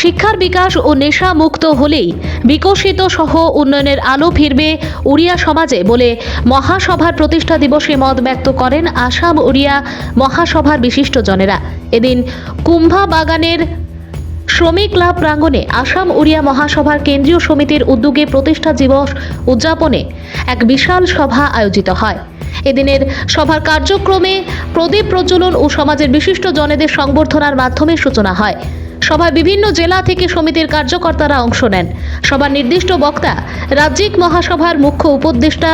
শিক্ষার বিকাশ ও নেশা মুক্ত হলেই বিকশিত সহ উন্নয়নের আলো ফিরবে উড়িয়া সমাজে বলে মহাসভার প্রতিষ্ঠা দিবসে মত ব্যক্ত করেন আসাম উড়িয়া মহাসভার বিশিষ্টজনেরা এদিন কুম্ভা বাগানের শ্রমিক ক্লাব প্রাঙ্গণে আসাম উড়িয়া মহাসভার কেন্দ্রীয় সমিতির উদ্যোগে প্রতিষ্ঠা দিবস উদযাপনে এক বিশাল সভা আয়োজিত হয়। এদিনের সভার কার্যক্রমে প্রদীপ প্রজ্বলন ও সমাজের বিশিষ্ট জনেদের সংবর্ধনার মাধ্যমে সূচনা হয়। সভায় বিভিন্ন জেলা থেকে সমিতির কার্যকর্তারা অংশ নেন। সভার নির্দিষ্ট বক্তা রাজ্যিক মহাসভার মুখ্য উপদেষ্টা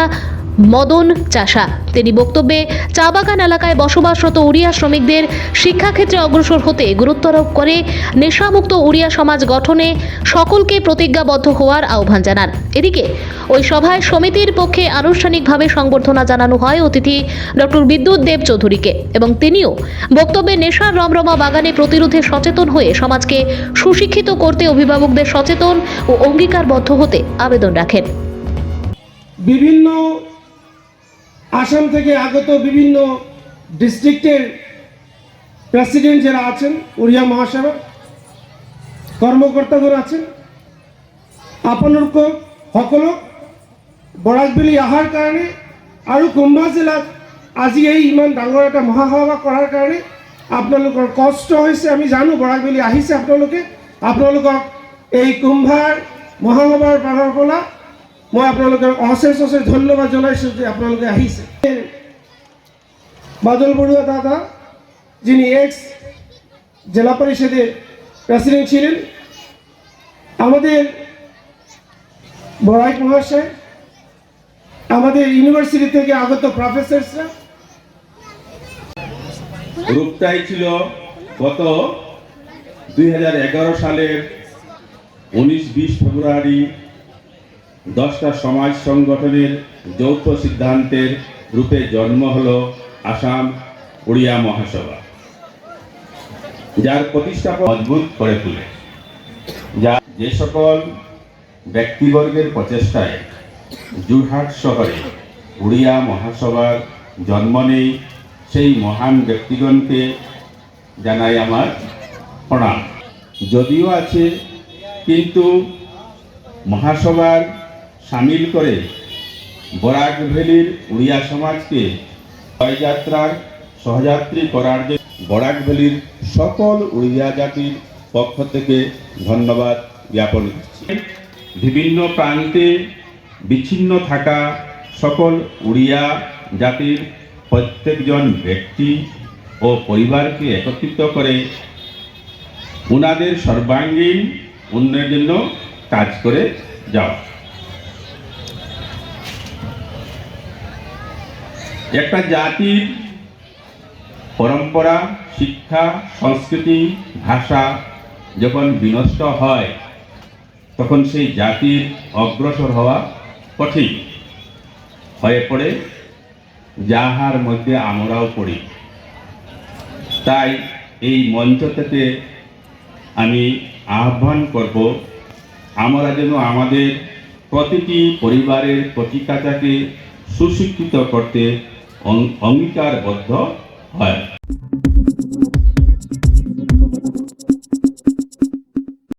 মদন চাষা। তিনি বক্তব্যে চা বাগান এলাকায় বসবাসরত উড়িয়া শ্রমিকদের শিক্ষাক্ষেত্রে অগ্রসর হতে গুরুত্বারোপ করে নেশামুক্ত উড়িয়া সমাজ গঠনে সকলকে প্রতিজ্ঞাবদ্ধ হওয়ার আহ্বান জানান। এদিকে, ওই সভায় সমিতির পক্ষে আনুষ্ঠানিকভাবে সংবর্ধনা জানানো হয় অতিথি ডক্টর বিদ্যুৎ দেব চৌধুরীকে এবং তিনিও বক্তব্যে নেশার রমরমা বাগানে প্রতিরোধে সচেতন হয়ে সমাজকে সুশিক্ষিত করতে অভিভাবকদের সচেতন ও অঙ্গীকারবদ্ধ হতে আবেদন রাখেন। বিভিন্ন আসাম থেকে আগত বিভিন্ন ডিস্ট্রিক্টের প্রেসিডেন্ট যারা আছেন উড়িয়া মহাসভা কৰ্মকৰ্তাবোৰ আছেন আপোনালোকক সকলক বৰাকবেলি অহাৰ কাৰণে আৰু কুম্ভা জিলাত আজি এই ইমান ডাঙৰ এটা মহাসভা কৰাৰ কাৰণে আপোনালোকৰ কষ্ট হৈছে, আমি জানো বৰাকবেলি আহিছে আপোনালোকে। আপোনালোকক এই কুম্ভাৰ মহাসভাৰ পৰা মই আপোনালোকক অশেষ অশেষ ধন্যবাদ জনাইছোঁ যে আপোনালোকে আহিছে। বাদল বড়ুয়া দাদা, যিনি এক্স জেলা পরিষদের প্রেসিডেন্ট ছিলেন, আমাদের বড়াইক মহাশয়, আমাদের ইউনিভার্সিটি থেকে আগত প্রফেসরসরা রূপটাই ছিল গত দুই সালের উনিশ বিশ ফেব্রুয়ারি দশটা সমাজ সংগঠনের যৌথ সিদ্ধান্তের রূপে জন্ম হল আসাম উড়িয়া মহাসভা, যার প্রতিষ্ঠাপক মজবুত করে তোলে। যা যে সকল ব্যক্তিবর্গের প্রচেষ্টায় যোরহাট শহরে উড়িয়া মহাসভার জন্ম নেই, সেই মহান ব্যক্তিগণকে জানাই আমার প্রণাম। যদিও আছে, কিন্তু মহাসভার সামিল করে বরাক ভ্যালির উড়িয়া সমাজকে জয়যাত্রার সহযাত্রী করার জন্য বরাক ভ্যালির সকল উড়িয়া জাতির পক্ষ থেকে ধন্যবাদ জ্ঞাপন করছি। বিভিন্ন প্রান্তে বিচ্ছিন্ন থাকা সকল উড়িয়া জাতির প্রত্যেকজন ব্যক্তি ও পরিবারকে একত্রিত করে ওনাদের সর্বাঙ্গীন উন্নয়নের জন্য কাজ করে যাওয়া। একটা জাতির পরম্পরা, শিক্ষা, সংস্কৃতি, ভাষা যখন বিনষ্ট হয়, তখন সেই জাতির অগ্রসর হওয়া কঠিন। হয়ে পড়ে যাহার মধ্যে আমরাও পড়ি। তাই এই মঞ্চ থেকে আমি আহ্বান করব, আমরা যেন আমাদের প্রতিটি পরিবারের প্রতিকাটাকে সুশিক্ষিত করতে অঙ্গীকারবদ্ধ হয়।